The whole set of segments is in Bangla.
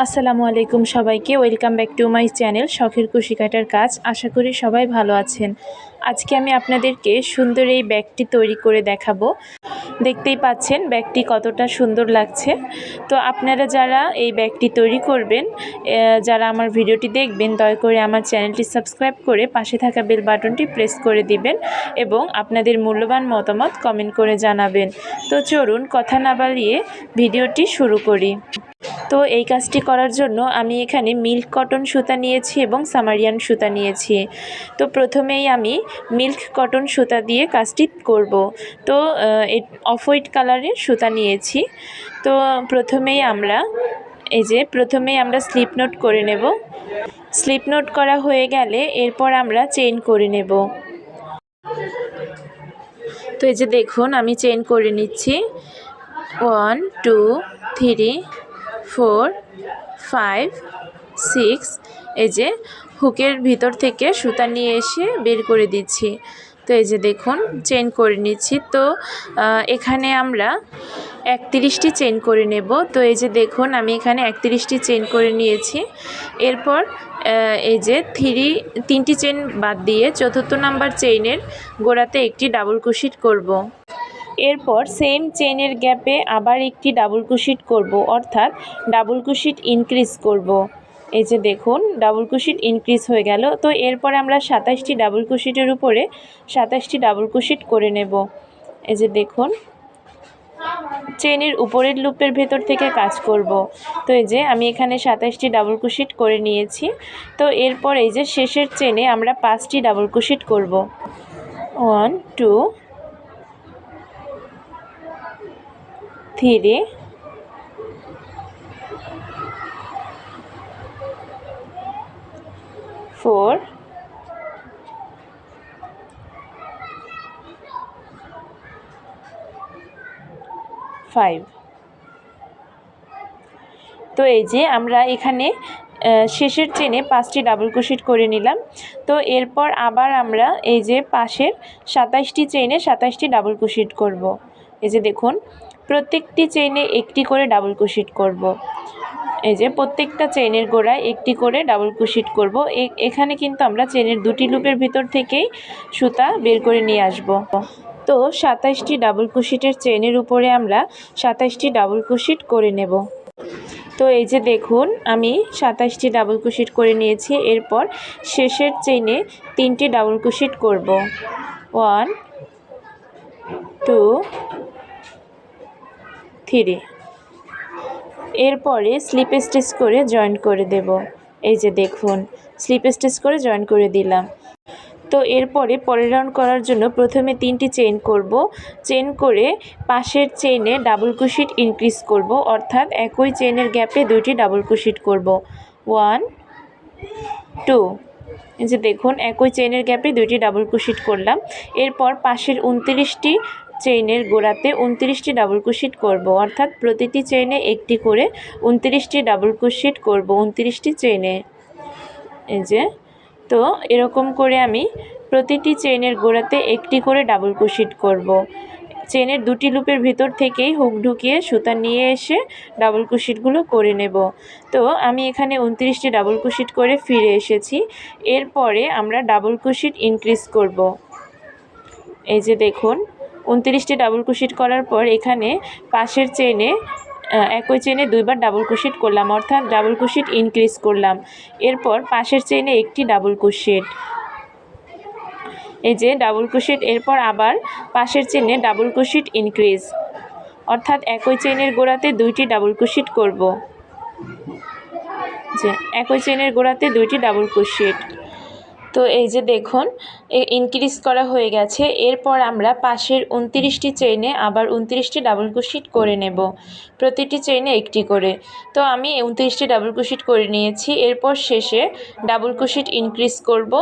আসসালামু আলাইকুম সবাইকে, welcome back to my channel শখের কুশিকাটার কাজ। আশা করি সবাই ভালো আছেন। আজকে আমি আপনাদেরকে সুন্দর এই ব্যাগটি তৈরি করে দেখাবো। দেখতেই পাচ্ছেন ব্যাগটি কতটা সুন্দর লাগছে। তো আপনারা যারা এই ব্যাগটি তৈরি করবেন যারা আমার ভিডিওটি দেখবেন, দয়া করে আমার চ্যানেলটি সাবস্ক্রাইব করে পাশে থাকা বেল বাটনটি প্রেস করে দিবেন এবং আপনাদের মূল্যবান মতামত কমেন্ট করে জানাবেন। তো চলুন কথা না বাড়িয়ে ভিডিওটি শুরু করি। তো এই কাজটি করার জন্য আমি এখানে মিল্ক কটন সুতা নিয়েছি এবং সামারিয়ান সুতা নিয়েছি। তো প্রথমেই আমি মিল্ক কটন সুতা দিয়ে কাজটি করব। তো অফ হোয়াইট কালারের সুতা নিয়েছি। তো, প্রথমেই আমরা, এই যে, প্রথমেই আমরা স্লিপ নোট করে নেব। স্লিপ নোট করা হয়ে গেলে এরপর আমরা চেইন করে নেব। তো, এই যে দেখুন, আমি চেইন করে নিচ্ছি। One, two, three, four, five, six এই যে হুকের ভিতর থেকে সুতা নিয়ে এসে বের করে দিচ্ছি। তো এই যে দেখুন চেন করে নিচ্ছি। তো এখানে আমরা একত্রিশটি চেন করে নেব। তো এই যে দেখুন, আমি এখানে একত্রিশটি চেন করে নিয়েছি। এরপর এই যে থ্রি, তিনটি চেন বাদ দিয়ে চতুর্থ নাম্বার চেইনের গোড়াতে একটি ডাবল কুশিট করব। এরপর সেম চেনের গ্যাপে আবার একটি ডাবল কুশিট করব। অর্থাৎ ডাবল কুশিট ইনক্রিজ করব। এই যে দেখুন ডাবল কুশিট ইনক্রিজ হয়ে গেল। তো এরপরে আমরা সাতাশটি ডাবল কুশিটের উপরে সাতাশটি ডাবল কুশিট করে নেব। এই যে দেখুন চেনের উপরের লুপের ভেতর থেকে কাজ করব। তো এই যে আমি এখানে সাতাশটি ডাবল কুশিট করে নিয়েছি। তো এরপর এই যে শেষের চেনে আমরা পাঁচটি ডাবল কুশিট করব। One two three four. Five. তো এই যে আমরা এখানে শেষের চেনে পাঁচটি ডাবল ক্রোশেট করে নিলাম। তো এরপর আবার আমরা এই যে পাশের সাতাশটি চেনে সাতাশটি ডাবল ক্রোশেট করব। এই যে দেখুন প্রত্যেকটি চেইনে একটি করে ডাবল ক্রোশেট করব। এই যে প্রত্যেকটা চেইনের গোড়ায় একটি করে ডাবল ক্রোশেট করব। এখানে কিন্তু আমরা চেনের দুটি লুপের ভিতর থেকেই সুতা বের করে নিয়ে আসব। তো সাতাশটি ডাবল ক্রোশেটের চেনের উপরে আমরা সাতাশটি ডাবল ক্রোশেট করে নেব। তো এই যে দেখুন, আমি সাতাশটি ডাবল ক্রোশেট করে নিয়েছি। এরপর শেষের চেইনে তিনটি ডাবল ক্রোশেট করব। ওয়ান টু থ্রি এরপরে স্লিপ স্টিচ করে জয়েন করে দেব। এই যে দেখুন, স্লিপ স্টিচ করে জয়েন করে দিলাম। তো এরপরে পরের রাউন্ড করার জন্য প্রথমে তিনটি চেইন করব। চেইন করে পাশের চেইনে ডাবল কুশিট ইনক্রিজ করব, অর্থাৎ একই চেইনের গ্যাপে দুইটি ডাবল কুশিট করব। ওয়ান, টু যে দেখুন, একই চেইনের গ্যাপে দুইটি ডাবল কুশিট করলাম। এরপর পাশের উনত্রিশটি চেইনের গোড়াতে উনত্রিশটি ডাবল কুশিট করব অর্থাৎ প্রতিটি চেইনে একটি করে উনত্রিশটি ডাবল কুশিট করব উনত্রিশটি চেইনে এই যে, তো এরকম করে আমি প্রতিটি চেইনের গোড়াতে একটি করে ডাবল ক্রোশেট করব। চেনের দুটি লুপের ভিতর থেকেই হুক ঢুকিয়ে সুতা নিয়ে এসে ডাবল ক্রোশেটগুলো করে নেব তো আমি এখানে উনত্রিশটি ডাবল ক্রোশেট করে ফিরে এসেছি এরপরে আমরা ডাবল ক্রোশেট ইনক্রিজ করব। এই যে দেখুন উনত্রিশটি ডাবল ক্রোশেট করার পর এখানে পাশের চেনে একই চেনে দুইবার ডাবল ক্রোশেট করলাম, অর্থাৎ ডাবল ক্রোশেট ইনক্রিজ করলাম। এরপর পাশের চেনে একটি ডাবল ক্রোশেট এই যে ডাবল ক্রোশেট এরপর আবার পাশের চেনে ডাবল ক্রোশেট ইনক্রিজ অর্থাৎ একই চেনের গোড়াতে দুইটি ডাবল ক্রোশেট করব। যে একই চেনের গোড়াতে দুইটি ডাবল ক্রোশেট তো এই যে দেখুন ইনক্রিজ করা হয়ে গেছে। এরপর আমরা পাশের উনত্রিশটি চেইনে আবার উনত্রিশটি ডাবল ক্রোশেট করে নেব। প্রতিটি চেইনে একটি করে। তো আমি উনত্রিশটি ডাবল ক্রোশেট করে নিয়েছি। এরপর শেষে ডাবল ক্রোশেট ইনক্রিজ করব।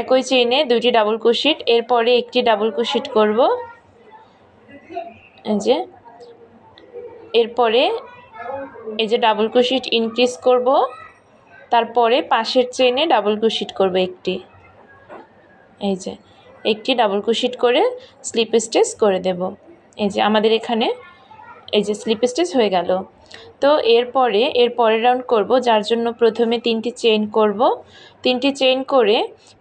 একই চেইনে দুটি ডাবল ক্রোশেট এরপরে একটি ডাবল ক্রোশেট করব। এই যে, এরপরে এই যে ডাবল ক্রোশেট ইনক্রিজ করব। তারপরে পাশের চেনে ডাবল ক্রোশেট করব একটি। এই যে, একটি ডাবল ক্রোশেট করে স্লিপ স্টিচ করে দেব। এই যে, আমাদের এখানে এই যে স্লিপ স্টিচ হয়ে গেল। তো এরপরে এর পরের রাউন্ড করব, যার জন্য প্রথমে তিনটি চেইন করব। তিনটি চেইন করে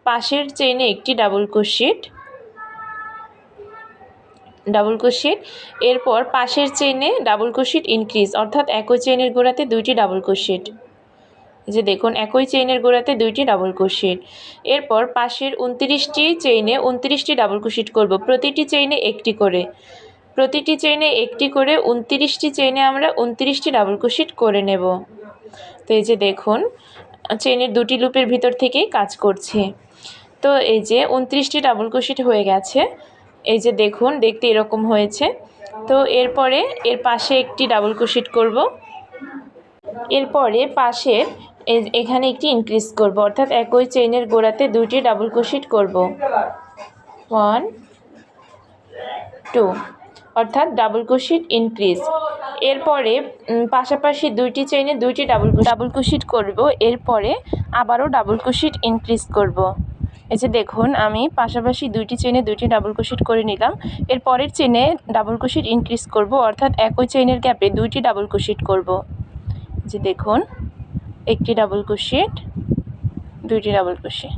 পাশের চেইনে একটি ডাবল ক্রোশেট ডাবল ক্রোশেট এরপর পাশের চেইনে ডাবল ক্রোশেট ইনক্রিজ অর্থাৎ একই চেইনের গোড়াতে দুইটি ডাবল ক্রোশেট যে দেখুন, একই চেইনের গোড়াতে দুইটি ডাবল ক্রোশেট এরপর পাশের উনত্রিশটি চেইনে উনত্রিশটি ডাবল ক্রোশেট করব। প্রতিটি চেইনে একটি করে। প্রতিটি চেইনে একটি করে উনত্রিশটি চেইনে আমরা উনত্রিশটি ডাবল ক্রোশেট করে নেব। তো এই যে দেখুন চেইনের দুটি লুপের ভিতর থেকেই কাজ করছে। তো এই যে উনত্রিশটি ডাবল ক্রোশেট হয়ে গেছে। এই যে দেখুন, দেখতে এরকম হয়েছে। তো এরপরে এর পাশে একটি ডাবল ক্রোশেট করব। এরপরে পাশের এখানে একটি ইনক্রিজ করব। অর্থাৎ একই চেইনের গোড়াতে দুইটি ডাবল ক্রোশেট করব। ওয়ান টু অর্থাৎ ডাবল ক্রোশেট ইনক্রিজ এরপরে পাশাপাশি দুইটি চেইনে দুইটি ডাবল ডাবল ক্রোশেট করব। এরপরে আবারও ডাবল ক্রোশেট ইনক্রিজ করব। এই যে দেখুন, আমি পাশাপাশি দুইটি চেইনে দুইটি ডাবল ক্রোশেট করে নিলাম। এর পরের চেইনে ডাবল ক্রোশেট ইনক্রিজ করব। অর্থাৎ একই চেইনের গ্যাপে দুইটি ডাবল ক্রোশেট করব। যে দেখুন। একটি ডাবল ক্রোশেট দুইটি ডাবল ক্রোশেট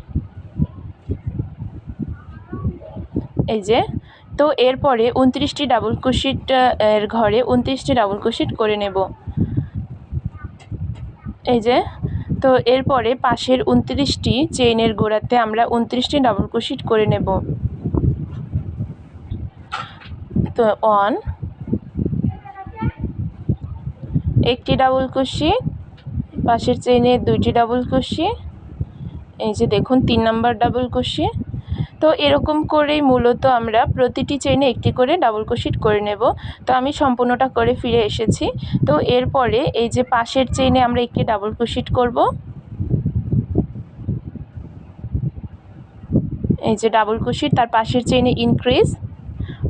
এই যে, তো এরপরে উনত্রিশটি ডাবল ক্রোশেট এর ঘরে উনত্রিশটি ডাবল ক্রোশেট করে নেব। এই যে, তো এরপরে পাশের উনত্রিশটি চেইনের গোড়াতে আমরা উনত্রিশটি ডাবল ক্রোশেট করে নেব। তো ওয়ান একটি ডাবল ক্রোশেট পাশের চেইনে দুইটি ডাবল ক্রোশেট এই যে দেখুন তিন নাম্বার ডাবল ক্রোশেট তো এরকম করেই মূলত আমরা প্রতিটি চেইনে একটি করে ডাবল ক্রোশেট করে নেব। তো আমি সম্পূর্ণটা করে ফিরে এসেছি। তো এরপরে এই যে পাশের চেইনে আমরা একটি ডাবল ক্রোশেট করব। এই যে ডাবল ক্রোশেট তার পাশের চেইনে ইনক্রিজ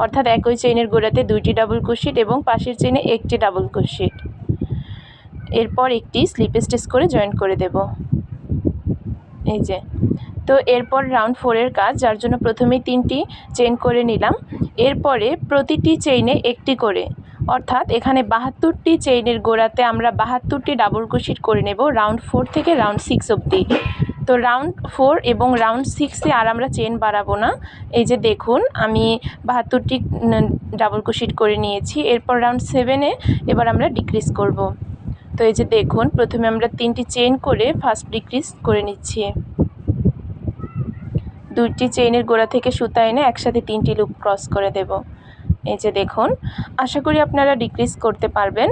অর্থাৎ একই চেইনের গোড়াতে দুইটি ডাবল ক্রোশেট এবং পাশের চেইনে একটি ডাবল ক্রোশেট এরপর একটি স্লিপ স্টিচ করে জয়েন করে দেব। এই যে। তো এরপর রাউন্ড ফোরের কাজ, যার জন্য প্রথমে তিনটি চেইন করে নিলাম। এরপরে প্রতিটি চেইনে একটি করে। অর্থাৎ এখানে বাহাত্তরটি চেইনের গোড়াতে আমরা বাহাত্তরটি ডাবল ক্রোশেট করে নেব রাউন্ড ফোর থেকে রাউন্ড সিক্স অবধি। তো রাউন্ড ফোর এবং রাউন্ড সিক্সে আর আমরা চেন বাড়াবো না। এই যে দেখুন, আমি বাহাত্তরটি ডাবল ক্রোশেট করে নিয়েছি। এরপর রাউন্ড সেভেনে এবার আমরা ডিক্রিজ করব। তো এই যে দেখুন, প্রথমে আমরা তিনটি চেন করে ফার্স্ট ডিক্রিজ করে নিচ্ছি। দুইটি চেইনের গোড়া থেকে সুতা এনে একসাথে তিনটি লুপ ক্রস করে দেব। এই যে দেখুন, আশা করি আপনারা ডিক্রিজ করতে পারবেন।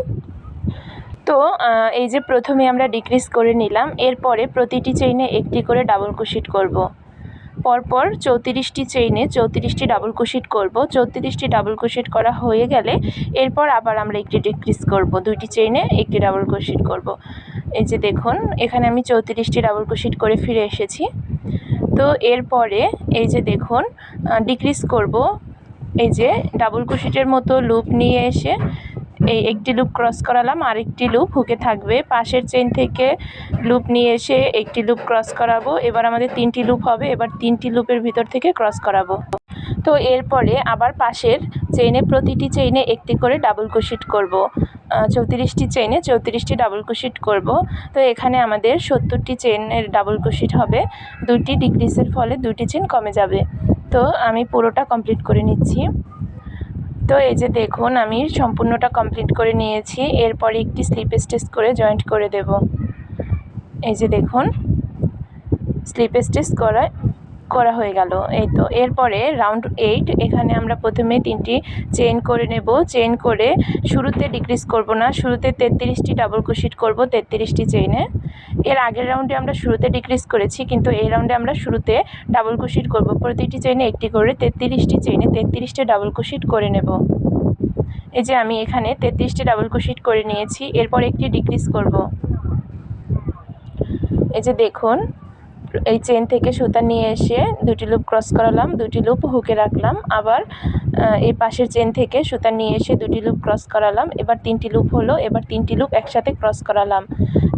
তো এই যে প্রথমে আমরা ডিক্রিজ করে নিলাম, এরপরে প্রতিটি চেইনে একটি করে ডাবল ক্রোশেট করব। পরপর চৌত্রিশটি চেইনে চৌত্রিশটি ডাবল ক্রোশেট করব। চৌত্রিশটি ডাবল ক্রোশেট করা হয়ে গেলে এরপর আবার আমরা একটি ডিক্রিজ করব। দুইটি চেইনে একটি ডাবল ক্রোশেট করব। এই যে দেখুন, এখানে আমি চৌত্রিশটি ডাবল ক্রোশেট করে ফিরে এসেছি। তো এরপরে এই যে দেখুন ডিক্রিজ করব। এই যে ডাবল ক্রোশেটের মতো লুপ নিয়ে এসে এই একটি লুপ ক্রস করালাম আর একটি লুপ হুকে থাকবে। পাশের চেন থেকে লুপ নিয়ে এসে একটি লুপ ক্রস করাবো। এবার আমাদের তিনটি লুপ হবে, এবার তিনটি লুপের ভিতর থেকে ক্রস করাবো। তো এরপরে আবার পাশের চেইনে প্রতিটি চেইনে একটি করে ডাবল ক্রোশেট করব। চৌত্রিশটি চেইনে চৌত্রিশটি ডাবল ক্রোশেট করব। তো এখানে আমাদের সত্তরটি চেইনের ডাবল ক্রোশেট হবে। দুটি ডিক্রিসের ফলে দুটি চেন কমে যাবে। তো আমি পুরোটা কমপ্লিট করে নিচ্ছি। তো এই যে দেখুন, আমি সম্পূর্ণটা কমপ্লিট করে নিয়েছি। এরপরে একটি স্লিপ স্টিচ করে জয়েন্ট করে দেব। এই যে দেখুন স্লিপ স্টিচ করা করা হয়ে গেল। এই তো, এরপরে রাউন্ড এইট এখানে আমরা প্রথমে তিনটি চেইন করে নেব। চেইন করে শুরুতে ডিক্রিজ করব না, শুরুতে তেত্রিশটি ডাবল ক্রোশেট করব তেত্রিশটি চেইনে এর আগের রাউন্ডে আমরা শুরুতে ডিক্রিজ করেছি, কিন্তু এই রাউন্ডে আমরা শুরুতে ডাবল ক্রোশেট করব। প্রতিটি চেইনে একটি করে তেত্রিশটি চেইনে তেত্রিশটি ডাবল ক্রোশেট করে নেব। এই যে আমি এখানে তেত্রিশটি ডাবল ক্রোশেট করে নিয়েছি, এরপর একটি ডিক্রিজ করব। এই যে দেখুন এই চেন থেকে সুতা নিয়ে এসে দুটি লুপ ক্রস করালাম, দুটি লুপ হুকে রাখলাম, আবার এই পাশের চেন থেকে সুতা নিয়ে এসে দুটি লুপ ক্রস করালাম, এবার তিনটি লুপ হলো, এবার তিনটি লুপ একসাথে ক্রস করালাম।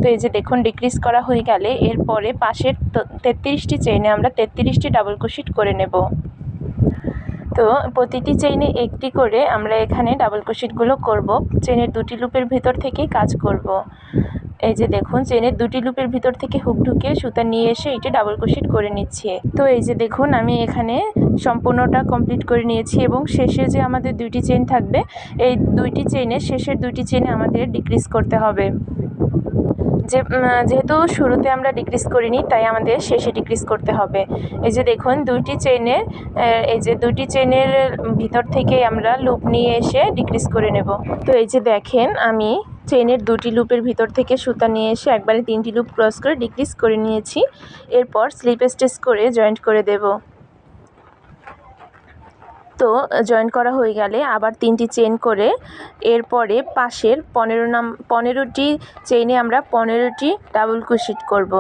তো এই যে দেখুন ডিক্রিজ করা হয়ে গেলে এরপরে পাশের তেত্রিশটি চেইনে আমরা তেত্রিশটি ডাবল ক্রোশিট করে নেব। তো প্রতিটি চেইনে একটি করে আমরা এখানে ডাবল ক্রোশেটগুলো করব। চেনের দুটি লুপের ভিতর থেকেই কাজ করব। এই যে দেখুন চেনের দুটি লুপের ভিতর থেকে হুক ঢুকিয়ে সুতা নিয়ে এসে এটি ডাবল ক্রোশেট করে নিচ্ছি। তো এই যে দেখুন, আমি এখানে সম্পূর্ণটা কমপ্লিট করে নিয়েছি এবং শেষে যে আমাদের দুইটি চেন থাকবে, এই দুইটি চেনে শেষের দুইটি চেনে আমাদের ডিক্রিজ করতে হবে। যে যেহেতু শুরুতে আমরা ডিক্রিজ করিনি, তাই আমাদের শেষে ডিক্রিজ করতে হবে। এই যে দেখুন, দুইটি চেনের এই যে দুইটি চেনের ভিতর থেকে আমরা লুপ নিয়ে এসে ডিক্রিজ করে নেব। তো এই যে দেখেন, আমি চেনের দুটি লুপের ভিতর থেকে সুতা নিয়ে এসে একবারে তিনটি লুপ ক্রস করে ডিক্রিজ করে নিয়েছি। এরপর স্লিপ স্টিচ করে জয়েন্ট করে দেব। তো জয়েন করা হয়ে গেলে আবার তিনটি চেন করে এরপরে পাশের পনেরো নাম, পনেরোটি চেইনে আমরা পনেরোটি ডাবল কুশিট করব।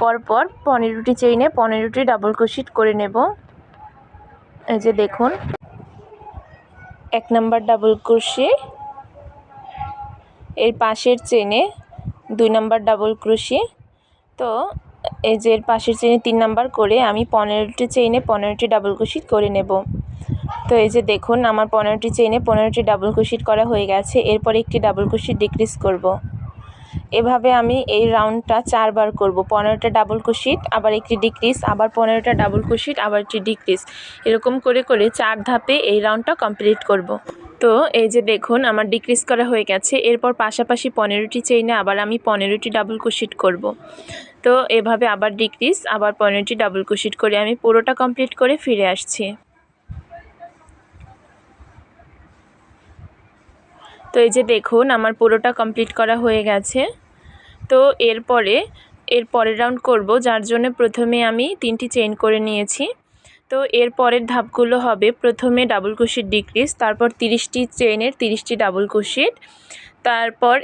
পরপর পনেরোটি চেইনে পনেরোটি ডাবল কুশিট করে নেব। এই যে দেখুন, এক নাম্বার ডাবল ক্রোশে এর পাশের চেনে দুই নাম্বার ডাবল ক্রোশে তো এই যে এর পাশের চেনে তিন নাম্বার করে আমি পনেরোটি চেইনে পনেরোটি ডাবল ক্রোশেট করে নেব। তো এই যে দেখুন, আমার পনেরোটি চেইনে পনেরোটি ডাবল ক্রোশেট করা হয়ে গেছে এরপর একটি ডাবল ক্রোশেট ডিক্রিজ করব। এভাবে আমি এই রাউন্ডটা চারবার করব পনেরোটা ডাবল কুশিট আবার একটি ডিক্রিজ আবার পনেরোটা ডাবল কুশিট আবার একটি ডিক্রিজ এরকম করে করে চার ধাপে এই রাউন্ডটা কমপ্লিট করব। তো এই যে দেখুন, আমার ডিক্রিজ করা হয়ে গেছে এরপর পাশাপাশি পনেরোটি চেইনে আবার আমি পনেরোটি ডাবল কুশিট করব। তো এভাবে আবার ডিক্রিজ আবার পনেরোটি ডাবল কুশিট করে আমি পুরোটা কমপ্লিট করে ফিরে আসছি তো এই যে দেখুন, আমার পুরোটা কমপ্লিট করা হয়ে গেছে। তো এরপরে, এর পরের রাউন্ড করব, যার জন্য প্রথমে আমি তিনটি চেইন করে নিয়েছি। তো এর পরের ধাপগুলো হবে প্রথমে ডাবল কুশিট ডিক্রিজ তারপর তিরিশটি চেইনের তিরিশটি ডাবল কুশিট তারপর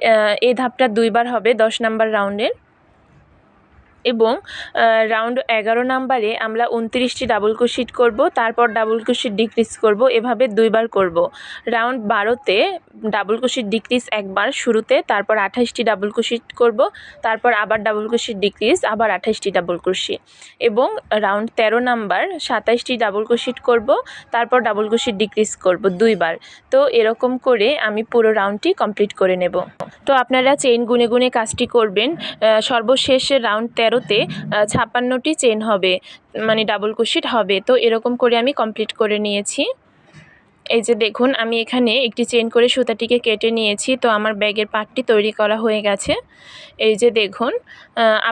এই ধাপটা দুইবার হবে দশ নাম্বার রাউন্ডের এবং রাউন্ড এগারো নাম্বারে আমরা উনত্রিশটি ডাবল ক্রোশেট করব, তারপর ডাবল ক্রোশেট ডিক্রিজ করব, এভাবে দুইবার করব। রাউন্ড বারোতে ডাবল ক্রোশেট ডিক্রিজ একবার শুরুতে, তারপর আঠাশটি ডাবল ক্রোশেট করব, তারপর আবার ডাবল ক্রোশেট ডিক্রিজ আবার আঠাশটি ডাবল ক্রোশেট এবং রাউন্ড তেরো নাম্বার সাতাশটি ডাবল ক্রোশেট করব, তারপর ডাবল ক্রোশেট ডিক্রিজ করব দুইবার। তো এরকম করে আমি পুরো রাউন্ডটি কমপ্লিট করে নেব। তো আপনারা চেইন গুনে গুনে কাজটি করবেন সর্বশেষ রাউন্ড তেরোতে ছাপ্পান্নটি চেন হবে মানে ডাবল কুশিট হবে। তো এরকম করে আমি কমপ্লিট করে নিয়েছি। এই যে দেখুন, আমি এখানে একটি চেন করে সুতাটিকে কেটে নিয়েছি। তো আমার ব্যাগের পাটটি তৈরি করা হয়ে গেছে। এই যে দেখুন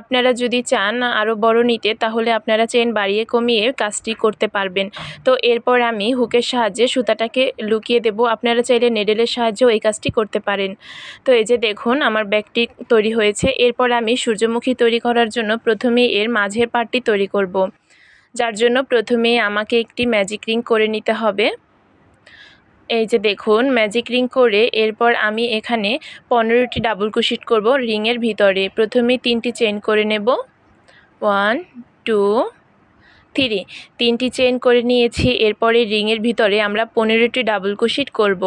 আপনারা যদি চান আরও বড় নিতে, তাহলে আপনারা চেন বাড়িয়ে কমিয়ে কাজটি করতে পারবেন। তো এরপর আমি হুকের সাহায্যে সুতাটাকে লুকিয়ে দেব। আপনারা চাইলে নেডেলের সাহায্যেও এই কাজটি করতে পারেন। তো এই যে দেখুন, আমার ব্যাগটি তৈরি হয়েছে। এরপর আমি সূর্যমুখী তৈরি করার জন্য প্রথমে এর মাঝের পাটটি তৈরি করব। যার জন্য প্রথমে আমাকে একটি ম্যাজিক রিং করে নিতে হবে। এই যে দেখুন ম্যাজিক রিং করে এরপর আমি এখানে পনেরোটি ডাবল কুশিট করব রিংয়ের ভিতরে। প্রথমে তিনটি চেন করে নেব। ওয়ান টু থ্রি তিনটি চেন করে নিয়েছি, এরপরে রিংয়ের ভিতরে আমরা পনেরোটি ডাবল কুশিট করব।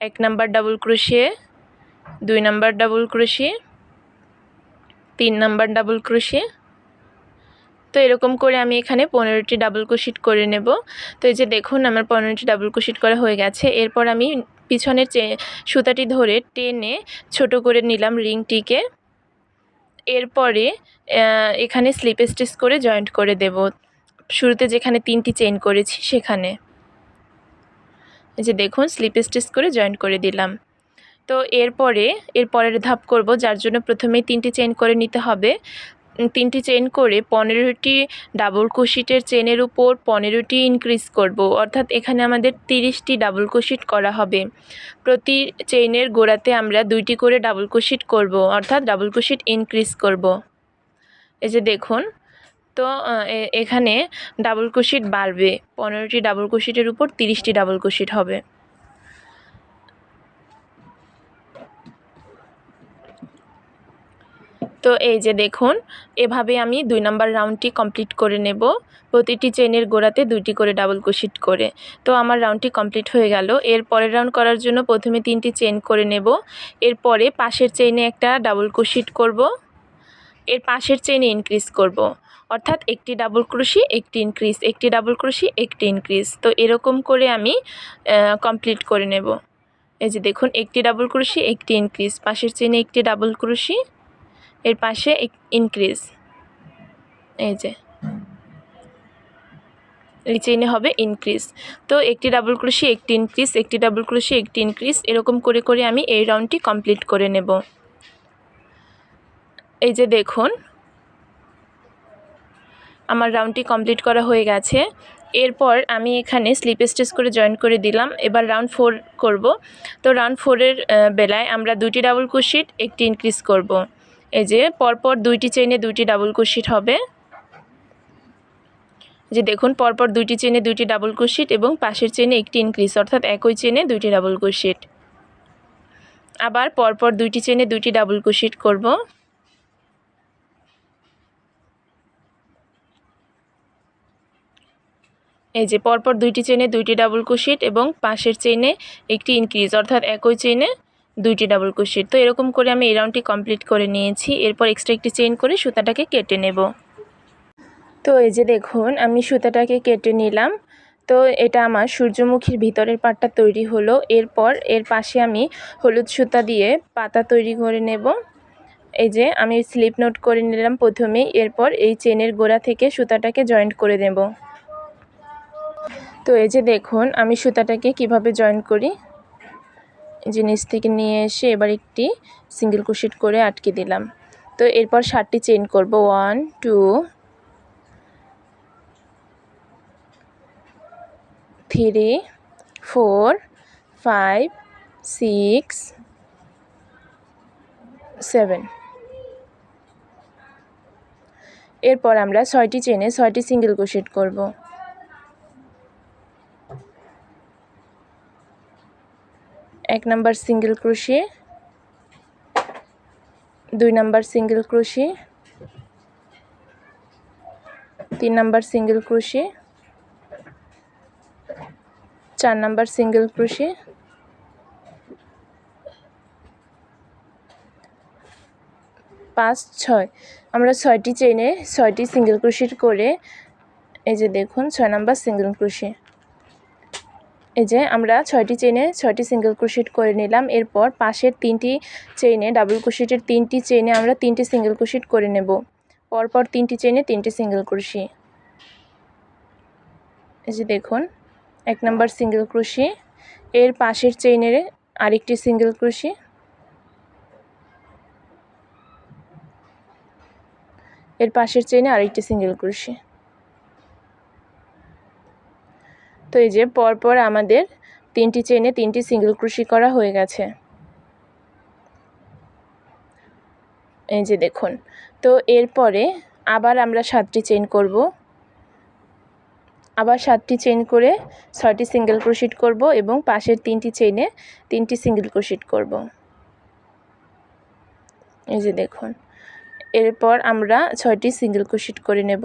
এক নাম্বার ডাবল ক্রোশে দুই নাম্বার ডাবল ক্রোশে তিন নাম্বার ডাবল ক্রোশে তো এরকম করে আমি এখানে পনেরোটি ডাবল ক্রোশিট করে নেব। তো এই যে দেখুন, আমার পনেরোটি ডাবল ক্রোশিট করা হয়ে গেছে। এরপর আমি পিছনের সুতাটি ধরে টেনে ছোট করে নিলাম রিংটিকে। এরপরে এখানে স্লিপ স্টিচ করে জয়েন্ট করে দেব। শুরুতে যেখানে তিনটি চেন করেছি, সেখানে। এই যে দেখুন স্লিপ স্টিচ করে জয়েন্ট করে দিলাম। তো এরপরে এর পরের ধাপ করব, যার জন্য প্রথমে তিনটি চেন করে নিতে হবে। তিনটি চেন করে পনেরোটি ডাবল কুশিটের চেনের উপর পনেরোটি ইনক্রিজ করব। অর্থাৎ এখানে আমাদের তিরিশটি ডাবল কুশিট করা হবে। প্রতি চেইনের গোড়াতে আমরা দুইটি করে ডাবল কুশিট করব। অর্থাৎ ডাবল কুশিট ইনক্রিজ করব। এই যে দেখুন, তো এখানে ডাবল কুশিট বাড়বে। পনেরোটি ডাবল কুশিটের উপর তিরিশটি ডাবল কুশিট হবে। তো এই যে দেখুন, এভাবে আমি দুই নাম্বার রাউন্ডটি কমপ্লিট করে নেব। প্রতিটি চেনের গোড়াতে দুইটি করে ডাবল কুশিট করে। তো আমার রাউন্ডটি কমপ্লিট হয়ে গেল। এর পরের রাউন্ড করার জন্য প্রথমে তিনটি চেন করে নেব। এরপরে পাশের চেইনে একটা ডাবল কুশিট করব। এর পাশের চেইনে ইনক্রিজ করব। অর্থাৎ একটি ডাবল ক্রোশি একটি ইনক্রিজ একটি ডাবল ক্রোশি একটি ইনক্রিজ তো এরকম করে আমি কমপ্লিট করে নেব। এই যে দেখুন, একটি ডাবল ক্রোশি একটি ইনক্রিজ পাশের চেনে একটি ডাবল ক্রোশি এর পাশে ইনক্রিজ এই যে। এই চেইনে হবে ইনক্রিজ তো একটি ডাবল ক্রোশি একটি ইনক্রিজ একটি ডাবল ক্রোশি একটি ইনক্রিজ এরকম করে করে আমি এই রাউন্ডটি কমপ্লিট করে নেব। এই যে দেখুন, আমার রাউন্ডটি কমপ্লিট করা হয়ে গেছে। এরপর আমি এখানে স্লিপ স্টিচ করে জয়েন করে দিলাম। এবার রাউন্ড ফোর করব। তো রাউন্ড ফোরের বেলায় আমরা দুটি ডাবল কুশিট একটি ইনক্রিজ করব। এই যে পরপর দুইটি চেইনে দুইটি ডাবল কুশিট হবে। যে দেখুন, পরপর দুইটি চেনে দুইটি ডাবল কুশিট এবং পাশের চেনে একটি ইনক্রিজ অর্থাৎ একই চেনে দুইটি ডাবল কুশিট আবার পরপর দুইটি চেনে দুইটি ডাবল কুশিট করব। এই যে পরপর দুইটি চেনে দুইটি ডাবল কুশিট এবং পাশের চেনে একটি ইনক্রিজ অর্থাৎ একই চেনে দুইটি ডাবল কুশিট তো এরকম করে আমি এই রাউন্ডটি কমপ্লিট করে নিয়েছি। এরপর এক্সট্রা একটি চেইন করে সুতাটাকে কেটে নেব। তো এই যে দেখুন, আমি সুতাটাকে কেটে নিলাম। তো এটা আমার সূর্যমুখীর ভিতরের পাটটা তৈরি হলো। এরপর এর পাশে আমি হলুদ সুতা দিয়ে পাতা তৈরি করে নেব। এই যে আমি স্লিপ নোট করে নিলাম প্রথমেই এরপর এই চেনের গোড়া থেকে সুতাটাকে জয়েন্ট করে দেব। তো এই যে দেখুন, আমি সুতাটাকে কীভাবে জয়েন করি। নিচ থেকে নিয়ে এসে এবার একটি সিঙ্গেল কুশিট করে আটকে দিলাম। তো এরপর শার্টটি চেন করব। One two three four five six seven এরপর আমরা ছয়টি চেনে ছয়টি সিঙ্গেল ক্রোশেট করব। এক নাম্বার সিঙ্গেল ক্রোশে দুই নাম্বার সিঙ্গেল ক্রোশে তিন নাম্বার সিঙ্গেল ক্রোশে চার নাম্বার সিঙ্গেল ক্রোশে পাঁচ, ছয়। আমরা ছয়টি চেনে ছয়টি সিঙ্গেল ক্রোশেট করে, এই যে দেখুন, ছয় নাম্বার সিঙ্গেল ক্রোশে এই যে আমরা ছয়টি চেনে ছয়টি সিঙ্গেল ক্রোশেট করে নিলাম। এরপর পাশের তিনটি চেইনে ডাবল ক্রোশেটের তিনটি চেইনে আমরা তিনটি সিঙ্গেল ক্রোশেট করে নেব। পরপর তিনটি চেইনে তিনটি সিঙ্গেল ক্রোশি এই যে দেখুন, এক নম্বর সিঙ্গেল ক্রোশি এর পাশের চেইনের আরেকটি সিঙ্গেল ক্রোশি এর পাশের চেইনে আরেকটি সিঙ্গেল ক্রোশি তো এই যে পরপর আমাদের তিনটি চেনে তিনটি সিঙ্গেল ক্রুশি করা হয়ে গেছে। এই যে দেখুন, তো এরপরে আবার আমরা সাতটি চেন করব। আবার সাতটি চেন করে ছয়টি সিঙ্গেল ক্রোশিট করব এবং পাশের তিনটি চেইনে তিনটি সিঙ্গেল ক্রোশিট করব। এই যে দেখুন, এরপর আমরা ছয়টি সিঙ্গেল ক্রোশিট করে নেব।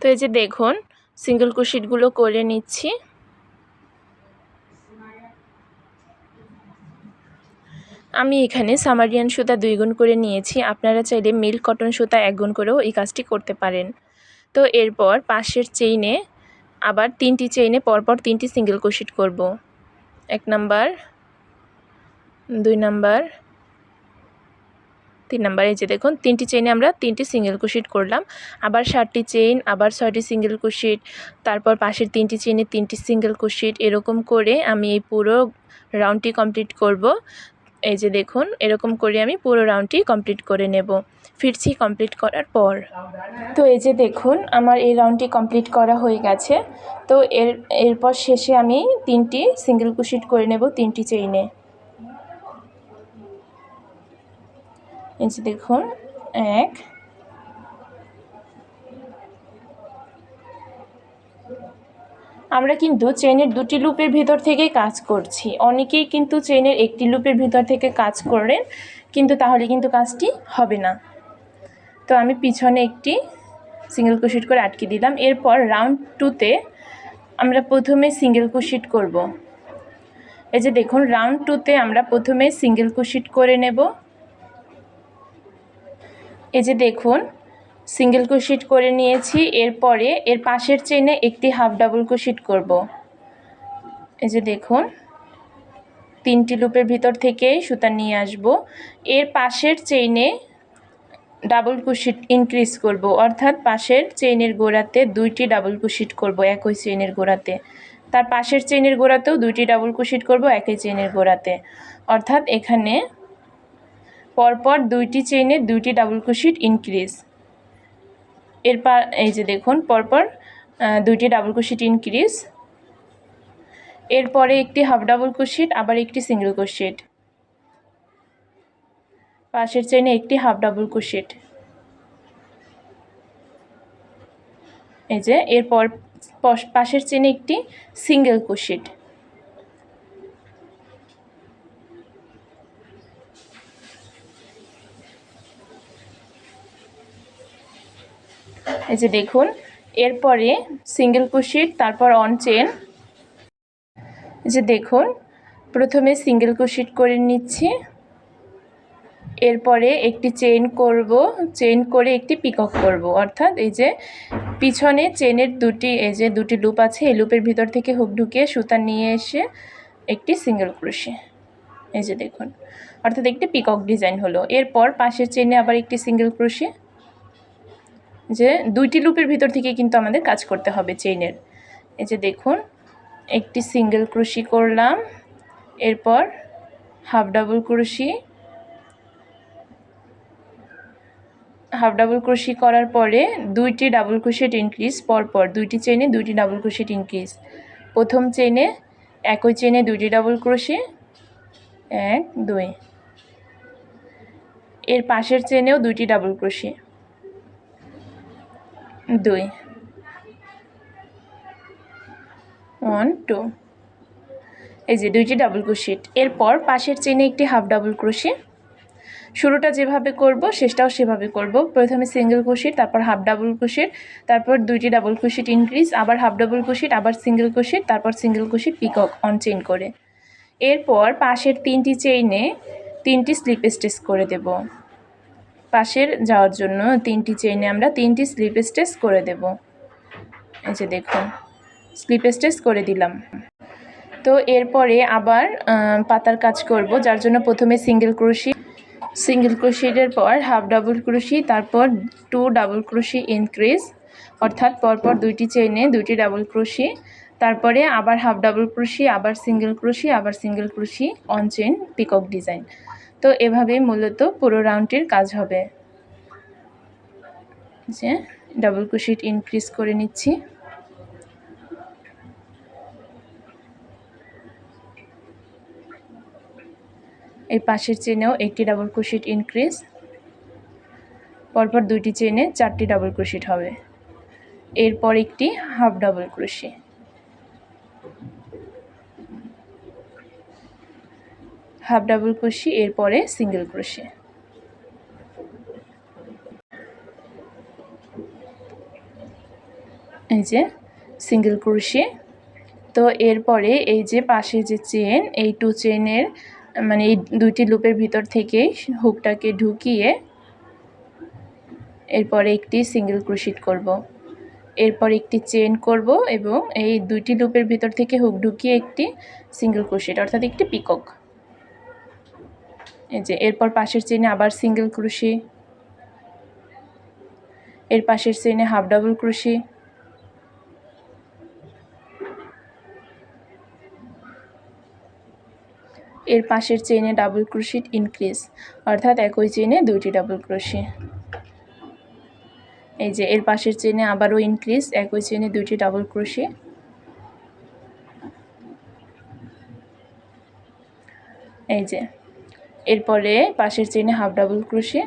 তো এই যে দেখুন সিঙ্গেল কুশিটগুলো করে নিচ্ছি। আমি এখানে সামারিয়ান সুতা দুই গুণ করে নিয়েছি। আপনারা চাইলে মিল্ক কটন সুতা এক গুণ করেও এই কাজটি করতে পারেন। তো এরপর পাশের চেইনে আবার তিনটি চেইনে পরপর তিনটি সিঙ্গেল কুশিট করব। এক নাম্বার, দুই নাম্বার তিন নাম্বার এই যে দেখুন, তিনটি চেইনে আমরা তিনটি সিঙ্গেল কুশিট করলাম। আবার ষাটটি চেইন আবার ছয়টি সিঙ্গেল কুশিট তারপর পাশের তিনটি চেইনে তিনটি সিঙ্গেল কুশিট এরকম করে আমি এই পুরো রাউন্ডটি কমপ্লিট করব। এই যে দেখুন, এরকম করে আমি পুরো রাউন্ডটি কমপ্লিট করে নেব। ফিরছি কমপ্লিট করার পর। তো এই যে দেখুন, আমার এই রাউন্ডটি কমপ্লিট করা হয়ে গেছে। তো এর, এরপর শেষে আমি তিনটি সিঙ্গেল কুশিট করে নেব তিনটি চেইনে এই যে দেখুন, এক। আমরা কিন্তু চেনের দুটি লুপের ভিতর থেকেই কাজ করছি। অনেকেই কিন্তু চেনের একটি লুপের ভিতর থেকে কাজ করেন, কিন্তু তাহলে কিন্তু কাজটি হবে না। তো আমি পিছনে একটি সিঙ্গেল কুশিট করে আটকে দিলাম। এরপর রাউন্ড টুতে আমরা প্রথমে সিঙ্গেল কুশিট করব। এই যে দেখুন রাউন্ড টুতে আমরা প্রথমে সিঙ্গেল কুশিট করে নেব। এই যে দেখুন সিঙ্গেল ক্রোশেট করে নিয়েছি, এরপরে এর পাশের চেনে একটি হাফ ডাবল ক্রোশেট করব। এই যে দেখুন, তিনটি লুপের ভিতর থেকে সুতা নিয়ে আসব। এর পাশের চেইনে ডাবল কুশিট ইনক্রিজ করব, অর্থাৎ পাশের চেইনের গোড়াতে দুইটি ডাবল কুশিট করব, একই চেইনের গোড়াতে। তার পাশের চেইনের গোড়াতেও দুইটি ডাবল কুশিট করব, একই চেইনের গোড়াতে। অর্থাৎ এখানে পরপর দুইটি চেইনে দুইটি ডাবল কুশিট ইনক্রিজ এরপর এই যে দেখুন, পরপর দুইটি ডাবল কুশিট ইনক্রিজ এরপরে একটি হাফ ডাবল কুশিট আবার একটি সিঙ্গেল কুশিট পাশের চেইনে একটি হাফ ডাবল কুশিট এই যে, এরপর পাশের চেনে একটি সিঙ্গেল কুশিট এই যে দেখুন, এরপরে সিঙ্গেল কুশিট তারপর অন চেন এই যে দেখুন, প্রথমে সিঙ্গেল কুশিট করে নিচ্ছি। এরপরে একটি চেইন করব চেইন করে একটি পিকক করব। অর্থাৎ এই যে পিছনে চেনের দুটি, এই যে দুটি লুপ আছে, এই লুপের ভিতর থেকে হুক ঢুকিয়ে সুতা নিয়ে এসে একটি সিঙ্গেল ক্রোশে এই যে দেখুন, অর্থাৎ একটি পিকক ডিজাইন হলো। এরপর পাশের চেনে আবার একটি সিঙ্গেল ক্রোশে যে দুইটি লুপের ভিতর থেকে কিন্তু আমাদের কাজ করতে হবে চেইনের। এই যে দেখুন, একটি সিঙ্গেল ক্রোশি করলাম, এরপর half double crochet. Half double crochet করার পরে দুইটি ডাবল ক্রোশেট ইনক্রিজ, পরপর দুইটি চেনে দুইটি ডাবল ক্রোশেট ইনক্রিজ। প্রথম চেনে একই চেনে দুইটি ডাবল ক্রোশে, এক, দুই। এর পাশের চেনেও দুইটি ডাবল ক্রোশে। দুই। ওয়ান টু এই যে দুইটি ডাবল ক্রোশেট এরপর পাশের চেনে একটি হাফ ডাবল ক্রোশে শুরুটা যেভাবে করব, শেষটাও সেভাবে করব। প্রথমে সিঙ্গেল ক্রোশেট তারপর হাফ ডাবল ক্রোশেট তারপর দুইটি ডাবল ক্রোশেট ইনক্রিজ আবার হাফ ডাবল ক্রোশেট আবার সিঙ্গেল ক্রোশেট তারপর single crochet picot on chain করে। এরপর পাশের তিনটি চেইনে তিনটি স্লিপ স্টিচ করে দেব। পাশের যাওয়ার জন্য তিনটি চেইনে আমরা তিনটি স্লিপ স্টিচ করে দেব। এই যে দেখুন স্লিপ স্টিচ করে দিলাম। তো এরপরে আবার পাতার কাজ করব, যার জন্য প্রথমে সিঙ্গেল ক্রোশি সিঙ্গেল ক্রোশেটের পর হাফ ডাবল ক্রোশি তারপর টু ডাবল ক্রোশি ইনক্রিজ অর্থাৎ পরপর দুইটি চেইনে দুইটি ডাবল ক্রোশি তারপরে আবার হাফ ডাবল ক্রোশি আবার সিঙ্গেল ক্রোশি আবার single crochet on chain picot design তো এভাবেই মূলত পুরো রাউন্ডটির কাজ হবে। যে ডাবল ক্রোশিট ইনক্রিজ করে নিচ্ছি। এই পাশের চেনেও একটি ডাবল ক্রোশেট ইনক্রিজ পরপর দুইটি চেনে চারটি ডাবল ক্রোশেট হবে। এরপর একটি half double crochet half double crochet, এরপরে সিঙ্গেল ক্রোশে। এই যে সিঙ্গেল ক্রোশে। তো এরপরে এই যে পাশে যে চেন এই টু চেনের মানে এই দুইটি লুপের ভিতর থেকে হুকটাকে ঢুকিয়ে এরপরে একটি সিঙ্গেল ক্রোশিট করব। এরপর একটি চেন করব এবং এই দুইটি লুপের ভিতর থেকে হুক ঢুকিয়ে একটি সিঙ্গেল ক্রোশিট, অর্থাৎ একটি পিকক। এই যে, এরপর পাশের চেনে আবার সিঙ্গেল ক্রোশি এর পাশের চেনে হাফ ডাবল ক্রোশি এর পাশের চেইনে ডাবল ক্রোশেট ইনক্রিজ অর্থাৎ একই চেনে দুইটি ডাবল ক্রোশে এই যে, এর পাশের চেনে আবারও ইনক্রিজ একই চেনে দুইটি ডাবল ক্রোশে এই যে এরপরে পাশের চেইনে হাফ ডাবল ক্রোশে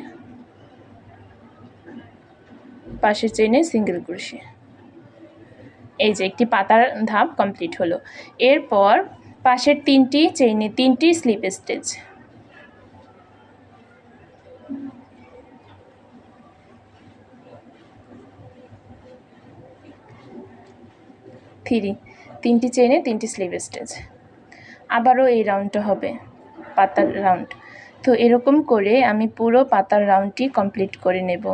পাশের চেইনে সিঙ্গেল ক্রোশে এই যে একটি পাতার ধাপ কমপ্লিট হলো। এরপর পাশের তিনটি চেইনে তিনটি স্লিপ স্টিচ থ্রি, তিনটি চেইনে তিনটি স্লিপ স্টিচ আবারও এই রাউন্ডটা হবে, পাতার রাউন্ড তো এরকম করে আমি পুরো পাতার রাউন্ডটি কমপ্লিট করে নেব।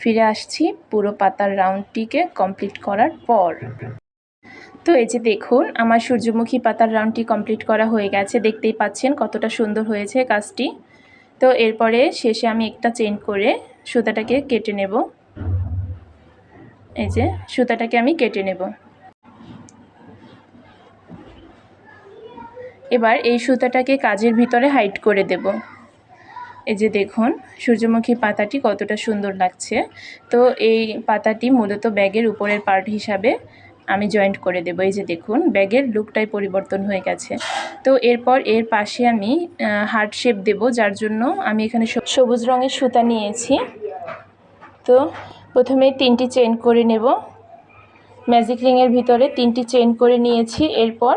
ফিরে আসছি পুরো পাতার রাউন্ডটিকে কমপ্লিট করার পর। তো এই যে দেখুন, আমার সূর্যমুখী পাতার রাউন্ডটি কমপ্লিট করা হয়ে গেছে। দেখতেই পাচ্ছেন কতটা সুন্দর হয়েছে কাজটি। তো এরপরে শেষে আমি একটা চেন করে সুতাটাকে কেটে নেব। এই যে সুতাটাকে আমি কেটে নেব। এবার এই সুতাটাকে কাজের ভিতরে হাইট করে দেব। এই যে দেখুন, সূর্যমুখী পাতাটি কতটা সুন্দর লাগছে। তো এই পাতাটি মূলত ব্যাগের উপরের পার্ট হিসাবে আমি জয়েন্ট করে দেবো। এই যে দেখুন, ব্যাগের লুকটাই পরিবর্তন হয়ে গেছে। তো এরপর এর পাশে আমি হার্ট শেপ দেব, যার জন্য আমি এখানে সবুজ রঙের সুতা নিয়েছি। তো প্রথমে তিনটি চেন করে নেব। ম্যাজিক রিংয়ের ভিতরে তিনটি চেন করে নিয়েছি। এরপর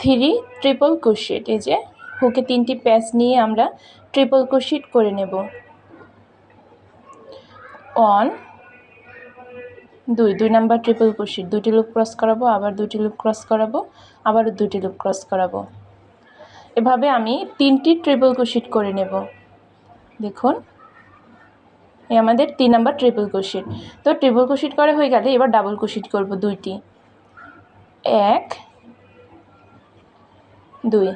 থ্রি ট্রিপল কুশিট এই যে হুকে তিনটি প্যাচ নিয়ে আমরা ট্রিপল কুশিট করে নেব। ওয়ান দুই দুই নাম্বার ট্রিপল কুশিট দুটি লুপ ক্রস করাবো, আবার দুটি লুপ ক্রস করাবো, আবারও দুটি লুপ ক্রস করাবো। এভাবে আমি তিনটি ট্রিপল কুশিট করে নেব। দেখুন, এই আমাদের তিন নাম্বার ট্রিপল কুশিট তো ট্রিপল কুশিট করা হয়ে গেলে এবার ডাবল কুশিট করব দুইটি। এক, দুই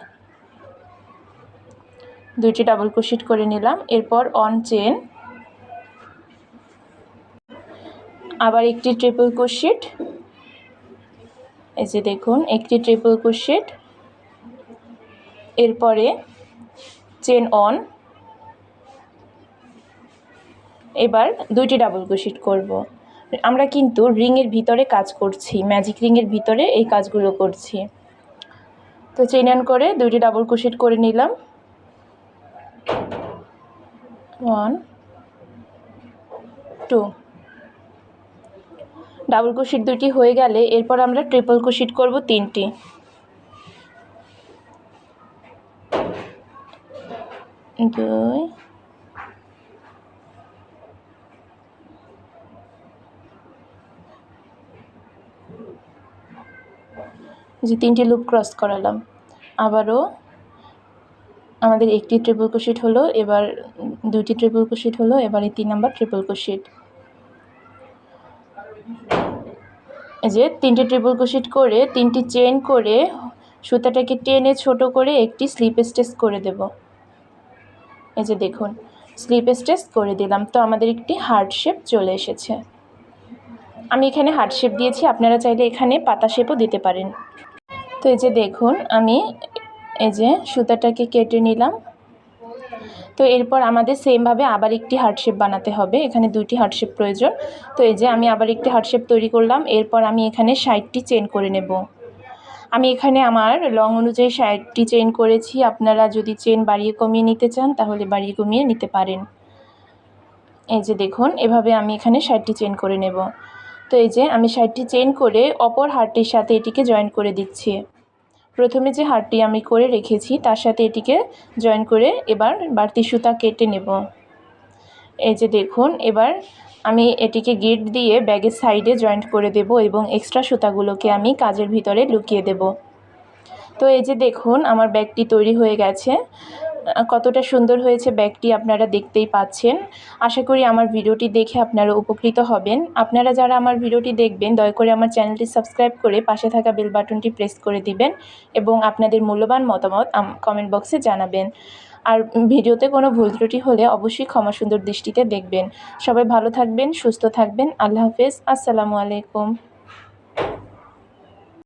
দুইটি ডাবল কুশিট করে নিলাম। এরপর অন চেন আবার একটি ট্রিপল কুশিট এই যে দেখুন, একটি ট্রিপল কুশিট এরপরে চেন অন এবার দুইটি ডাবল কুশিট করব। আমরা কিন্তু রিংয়ের ভিতরে কাজ করছি ম্যাজিক রিংয়ের ভিতরে এই কাজগুলো করছি। তো চেন অন করে দুইটি ডাবল কুশিট করে নিলাম। ওয়ান টু ডাবল কুশিট দুটি হয়ে গেলে এরপর আমরা ট্রিপল কুশিট করব তিনটি। দুই, যে তিনটি লুপ ক্রস করালাম। আবারও আমাদের একটি ট্রিপল কুশিট হলো, এবার দুইটি ট্রিপল কুশিট হলো, এবার এই তিন নাম্বার ট্রিপল কুশিট এই যে তিনটি ট্রিপল কুশিট করে, তিনটি চেন করে, সুতাটাকে টেনে ছোট করে একটি স্লিপ স্টেচ করে দেব। এই যে দেখুন স্লিপ স্টেচ করে দিলাম, তো আমাদের একটি হার্ট শেপ চলে এসেছে। আমি এখানে হার্ট শেপ দিয়েছি, আপনারা চাইলে এখানে পাতা শেপও দিতে পারেন। তো এই যে দেখুন, আমি এই যে সুতাটাকে কেটে নিলাম। তো এরপর আমাদের সেমভাবে আবার একটি হার্টশেপ বানাতে হবে। এখানে দুইটি হার্টশেপ প্রয়োজন। তো এই যে আমি আবার একটি হার্টশেপ তৈরি করলাম। এরপর আমি এখানে ষাটটি চেন করে নেব। আমি এখানে আমার লং অনুযায়ী ষাটটি চেন করেছি। আপনারা যদি চেন বাড়িয়ে কমিয়ে নিতে চান, তাহলে বাড়িয়ে কমিয়ে নিতে পারেন। এই যে দেখুন, এভাবে আমি এখানে ষাটটি চেন করে নেব। তো এই যে আমি ষাটটি চেন করে অপর হারটির সাথে এটিকে জয়েন করে দিচ্ছি। প্রথমে যে হারটি আমি করে রেখেছি, তার সাথে এটিকে জয়েন করে এবার বাড়তি সুতা কেটে নেব। এই যে দেখুন, এবার আমি এটিকে গেট দিয়ে ব্যাগের সাইডে জয়েন্ট করে দেব এবং এক্সট্রা সুতাগুলোকে আমি কাজের ভিতরে লুকিয়ে দেব। তো এই যে দেখুন, আমার ব্যাগটি তৈরি হয়ে গেছে। কতটা সুন্দর হয়েছে ব্যাগটি আপনারা দেখতেই পাচ্ছেন। আশা করি আমার ভিডিওটি দেখে আপনারা উপকৃত হবেন। আপনারা যারা আমার ভিডিওটি দেখবেন, দয়া করে আমার চ্যানেলটি সাবস্ক্রাইব করে পাশে থাকা বেল বাটনটি প্রেস করে দিবেন এবং আপনাদের মূল্যবান মতামত কমেন্ট বক্সে জানাবেন। আর ভিডিওতে কোনো ভুল ত্রুটি হলে অবশ্যই ক্ষমা সুন্দর দৃষ্টিতে দেখবেন। সবাই ভালো থাকবেন, সুস্থ থাকবেন। আল্লাহ হাফেজ। আসসালামু আলাইকুম।